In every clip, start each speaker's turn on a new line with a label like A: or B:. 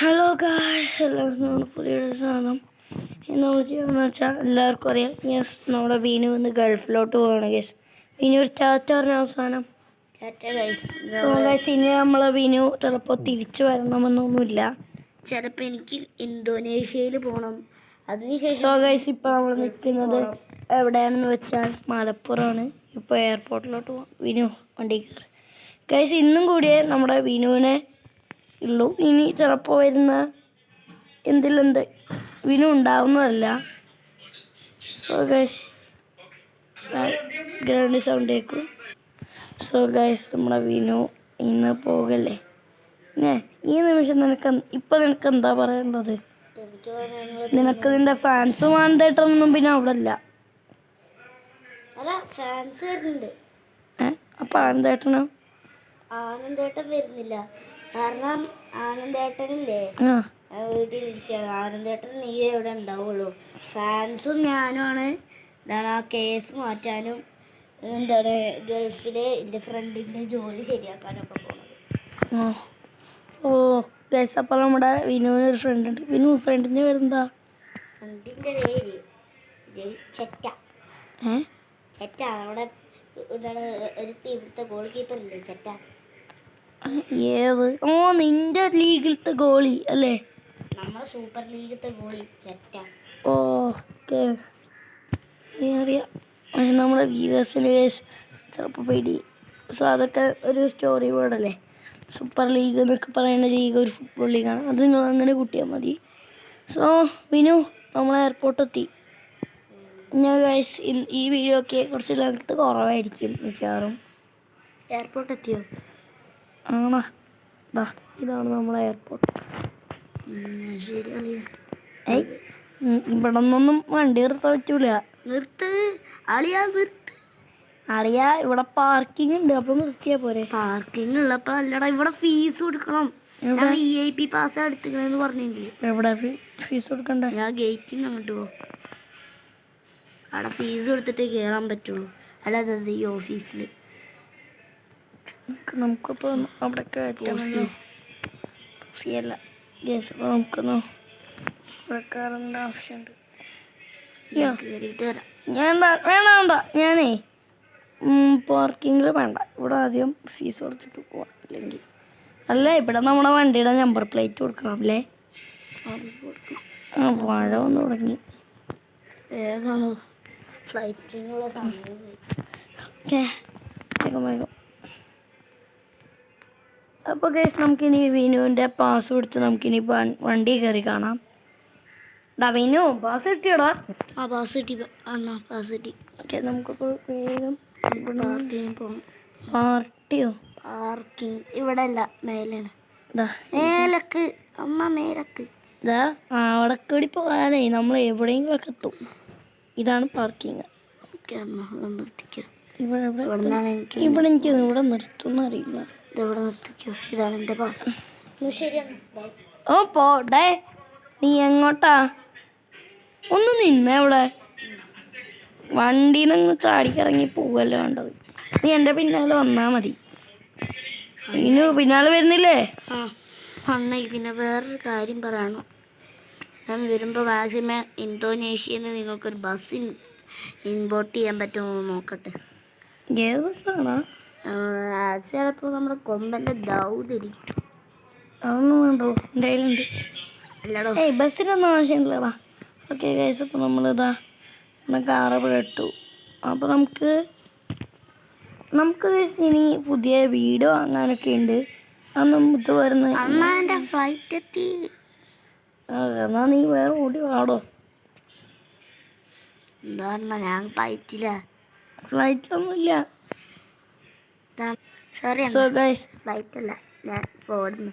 A: Hello guys എല്ലാവർക്കും നമ്മുടെ പുതിയൊരു സാധനം. ഇന്ന് നമ്മൾ ചെയ്യുന്നത് വെച്ചാൽ എല്ലാവർക്കും അറിയാം. യെസ് നമ്മുടെ വീനു വന്ന് ഗൾഫിലോട്ട് പോവാണ് ഗൈസ് വീനു ഒരു ടാറ്റ പറഞ്ഞ അവസാനം ഗൈസ് ഇനി നമ്മളെ വീനു ചിലപ്പോൾ തിരിച്ചു വരണമെന്നൊന്നുമില്ല.
B: ചിലപ്പോൾ എനിക്ക് ഇന്തോനേഷ്യയിൽ പോകണം അതിനുശേഷം
A: സോ ഗൈസ് ഇപ്പോൾ നമ്മൾ നിൽക്കുന്നത് എവിടെയാണെന്ന് വെച്ചാൽ മലപ്പുറമാണ്. ഇപ്പോൾ എയർപോർട്ടിലോട്ട് പോകാം വിനു വണ്ടി കയറി. ഗൈസ് ഇന്നും കൂടിയേ നമ്മുടെ വിനുവിനെ ഉള്ളൂ. ഇനി ചിലപ്പോൾ വരുന്ന എന്തിലെന്ത് വിനു ഉണ്ടാവുന്നതല്ല. സോ ഗൈസ് ഗ്രൗണ്ട് സൗണ്ട് കേൾക്കും സോ ഗൈസ് നമ്മുടെ വിനു ഇന്ന് പോകല്ലേ? ഏ ഈ നിമിഷം നിനക്ക് ഇപ്പം നിനക്ക് എന്താ പറയേണ്ടത്? നിനക്ക് നിന്റെ ഫാൻസ് ആനന്ദേട്ടൊന്നും പിന്നെ അവിടെ ഇല്ല
B: അല്ല ഫാൻസ് വരുന്നുണ്ട്.
A: ഏ അപ്പൊ ആനന്ദേട്ടനോ?
B: ആനന്ദേട്ടൻ വരുന്നില്ല. കാരണം ആനന്ദേട്ടനില്ലേ? വീട്ടിലിരിക്കുകയാണ്. ആനന്ദേട്ടൻ നീ എവിടെ ഉണ്ടാവുള്ളൂ. ഫാൻസും ഞാനുമാണ് എന്താണ് ആ കേസ് മാറ്റാനും എന്താണ് ഗൾഫിലെ എന്റെ ഫ്രണ്ടിന്റെ ജോലി ശരിയാക്കാനൊക്കെ പോകുന്നത്.
A: ഓ ഗൈസ് അപ്പോൾ നമ്മുടെ വിനുവിന് ഒരു ഫ്രണ്ട് ഉണ്ട്. വിനു ഫ്രണ്ടിന്റെ പേരെന്താ?
B: ഫ്രണ്ടിന്റെ പേര് ചെറ്റ.
A: ഏ?
B: ചെറ്റ നമ്മുടെ എന്താണ് ഒരു ടീമിലത്തെ ഗോൾ കീപ്പർ ഇല്ലേ ചെറ്റ?
A: ഏത്? ഓ നിന്റെ ലീഗിലത്തെ ഗോളി അല്ലേ?
B: നമ്മുടെ സൂപ്പർ ലീഗിലത്തെ ഗോളി ചെറ്റ.
A: ഓക്കെ. അറിയാം. പക്ഷെ നമ്മുടെ വ്യൂവേഴ്സിന് ചിലപ്പോൾ പേടി. സോ അതൊക്കെ ഒരു സ്റ്റോറി ബോർഡല്ലേ സൂപ്പർ ലീഗ് എന്നൊക്കെ പറയുന്ന ലീഗ് ഒരു ഫുട്ബോൾ ലീഗാണ് അത് നിങ്ങൾ അങ്ങനെ കൂട്ടിയാൽ മതി. സോ വിനു നമ്മൾ എയർപോർട്ട് എത്തി. ഞാൻ ഗൈസ് ഈ വീഡിയോ ഒക്കെ കുറച്ച് ലെങ്ത്ത് കുറവായിരിക്കും മിക്കവാറും.
B: എയർപോർട്ട് എത്തിയോ?
A: ആണോ? ദാ ഇതാണ് നമ്മളെ എയർപോർട്ട്
B: ശരി
A: ഏയ് ഇവിടെ നിന്നൊന്നും വണ്ടി നിർത്താൻ പറ്റൂല.
B: നിർത്ത്. അളിയാ നിർത്ത്.
A: അളിയാ ഇവിടെ പാർക്കിംഗ് ഉണ്ട്. അപ്പൊ നിർത്തിയാ പോരെ.
B: പാർക്കിംഗ് ഉള്ളപ്പോ അല്ലടാ ഇവിടെ ഫീസ് കൊടുക്കണം. ഞാൻ വി ഐ പി പാസ് എടുത്തിക്കണെന്ന് പറഞ്ഞില്ലേ?
A: എവിടെ ഫീസ് കൊടുക്കണ്ടേ?
B: ഞാൻ ഗേറ്റിൽ അങ്ങോട്ട് പോകും അവിടെ ഫീസ് കൊടുത്തിട്ടേ കയറാൻ പറ്റുള്ളൂ. അല്ലാതെ ഈ ഓഫീസിൽ
A: നമുക്കിപ്പോൾ അവിടെ കയറ്റാമല്ലോ അല്ല. യെസ് അപ്പോൾ നമുക്കൊന്ന് ഇവിടെ കയറേണ്ട ആവശ്യമുണ്ട്. ഞാൻ വേണ്ട വേണ്ട. ഞാനേ പാർക്കിങ്ങിൽ വേണ്ട. ഇവിടെ ആദ്യം ഫീസ് കൊടുത്തിട്ട് പോവാം. അല്ലെങ്കിൽ അല്ല ഇവിടെ നമ്മുടെ വണ്ടിയുടെ നമ്പർ പ്ലേറ്റ് കൊടുക്കണം. അല്ലേ ആ വാഴ വന്ന് തുടങ്ങി.
B: ഫ്ലൈറ്റിനുള്ള സമയം
A: ഓക്കെ. വേഗം വേഗം. അപ്പോൾ ഗൈസ് നമുക്കിനി വിനുവിന്റെ പാസ് കൊടുത്ത് നമുക്കിനി വണ്ടി കയറി കാണാം. ഡാ വിനു പാസ് കിട്ടിയോടാ.
B: ആ പാസ് കിട്ടി. അണ്ണാ പാസ് കിട്ടി.
A: ഓക്കെ നമുക്കപ്പോൾ വേഗം
B: പാർക്കിങ് പോകണം
A: പാർട്ടിയോ?
B: പാർക്കിംഗ് ഇവിടെ അല്ല മേലാണ് മേലക്ക്. അമ്മ മേലക്ക്.
A: ഇതാ അവിടെ കൂടി പോകാനേ നമ്മൾ എവിടെയെങ്കിലും ഒക്കെ എത്തും. ഇതാണ് പാർക്കിങ്
B: ഓക്കെ അമ്മ ഇവിടെ നിർത്തിക്കോ.
A: ഇവിടെ ഇവിടെ
B: ഇവിടെ എനിക്ക്
A: ഇവിടെ എനിക്ക് ഇവിടെ നിർത്തുമെന്ന് അറിയില്ല
B: ഇതെവിടെ നിർത്തിക്കോ? ഇതാണ് എന്റെ പാസ്. ശരിയാണ്
A: ഓ പോട്ടെ. നീ എങ്ങോട്ടാ? ഒന്ന് നിന്നേ ഇവിടെ. വണ്ടിയിൽ നിന്ന് ചാടിക്കിറങ്ങി പോവല്ലേ വേണ്ടത്. നീ എന്റെ പിന്നാലെ വന്നാൽ മതി. ഇനി പിന്നാലെ വരുന്നില്ലേ?
B: ആ പിന്നെ വേറൊരു കാര്യം പറയണം. ഞാൻ വരുമ്പോൾ മാക്സിമം ഇന്തോനേഷ്യയിൽ നിന്ന് നിങ്ങൾക്കൊരു ബസ് ഇമ്പോർട്ട് ചെയ്യാൻ പറ്റുമോ നോക്കട്ടെ.
A: ഏത് ബസ്സാണോ?
B: അത് ചിലപ്പോൾ നമ്മുടെ കൊമ്പന്റെ ദൗതിരിക്കും
A: അതൊന്നും വേണ്ടോ എന്തായാലുണ്ട്.
B: അല്ലടോ.
A: ഏയ് ബസ്സിനൊന്നും ആവശ്യമില്ലടാ. ഓക്കെ കേസ് അപ്പോൾ നമ്മളിതാ നമ്മുടെ കാറ് ഇട്ടു. അപ്പോൾ നമുക്ക് നമുക്ക് ഇനി പുതിയ വീട് വാങ്ങാനൊക്കെ ഉണ്ട്. അന്ന് മുത്ത് വരുന്ന
B: അമ്മാന്റെ ഫ്ലൈറ്റ് എത്തി.
A: എന്നാ നീ വേറെ ഓടി വാടോ.
B: എന്താ ഞാൻ ഫ്ലൈറ്റില്ല
A: ഫ്ലൈറ്റിലൊന്നുമില്ല
B: സോറി
A: സോ ഗൈസ്
B: ഫ്ലൈറ്റ് അല്ല ഞാൻ പോടുന്നു.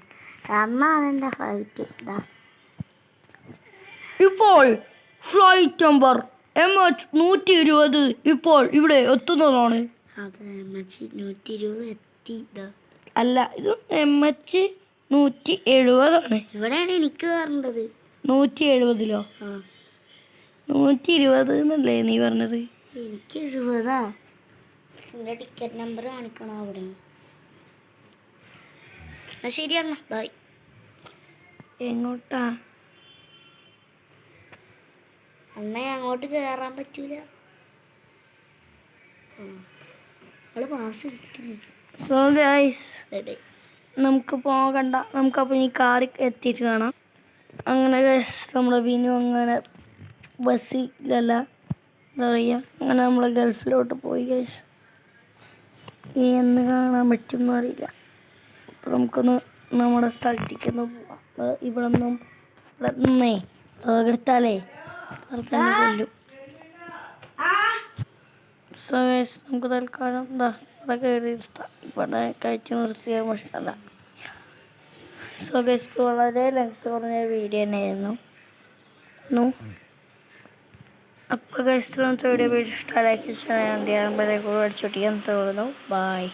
B: അമ്മ അതെന്റെ ഫ്ലൈറ്റ് ഇതാ
A: ഇപ്പോൾ ഫ്ലൈറ്റ് നമ്പർ എം എച്ച് നൂറ്റി ഇരുപത് ഇപ്പോൾ ഇവിടെ എത്തുന്നതാണ്.
B: അത് അമ്മച്ചി നൂറ്റി ഇരുപത് എത്തി. ഇതാ
A: അല്ല ഇത് എം എച്ച് നൂറ്റി എഴുപതാണ്
B: ഇവിടെയാണ് എനിക്ക് കയറേണ്ടത്
A: നൂറ്റി എഴുപതിലോ നൂറ്റി ഇരുപത് എന്നല്ലേ നീ പറഞ്ഞത്?
B: എനിക്ക് എഴുപതാ. എന്റെ ടിക്കറ്റ് നമ്പർ കാണിക്കണോ അവിടെ? എന്നാ ശരിയാണ് ബൈ.
A: എങ്ങോട്ടാ?
B: അണ്ണ അങ്ങോട്ട് കയറാൻ പറ്റൂല. അവൾ pass
A: so guys
B: bye bye.
A: നമുക്ക് പോകണ്ട. നമുക്കപ്പോൾ ഈ കാറിൽ എത്തിയിട്ട് കാണാം. അങ്ങനെ നമ്മുടെ വിനു അങ്ങനെ ബസ്സിലല്ല എന്താ പറയുക അങ്ങനെ നമ്മൾ ഗൾഫിലോട്ട് പോയി ഗൈസ് ഇനി എന്ന് കാണാൻ പറ്റുമെന്ന് അറിയില്ല. അപ്പോൾ നമുക്കൊന്ന് നമ്മുടെ സ്ഥലത്തേക്കൊന്ന് പോവാം ഇവിടെ നിന്നും ഇവിടെ നിന്നേ എടുത്താലേ തൽക്കാലം കൊല്ലും സോ നമുക്ക് തൽക്കാലം എന്താ ഇവിടെ കയറി ഇവിടെ കഴിച്ച് നിർത്തിയാൽ പ്രശ്നമല്ല സോ ഗൈസ് വളരെ ലെങ്ത് കുറഞ്ഞ വീഡിയോ തന്നെയായിരുന്നു അപ്പോൾ ഗൈസ് വീഡിയോ ഇഷ്ടമായി ലൈക്ക് ചെയ്യാൻ വേണ്ടി അടിച്ചോട്ടിക്കാൻ തോന്നുന്നു ബൈ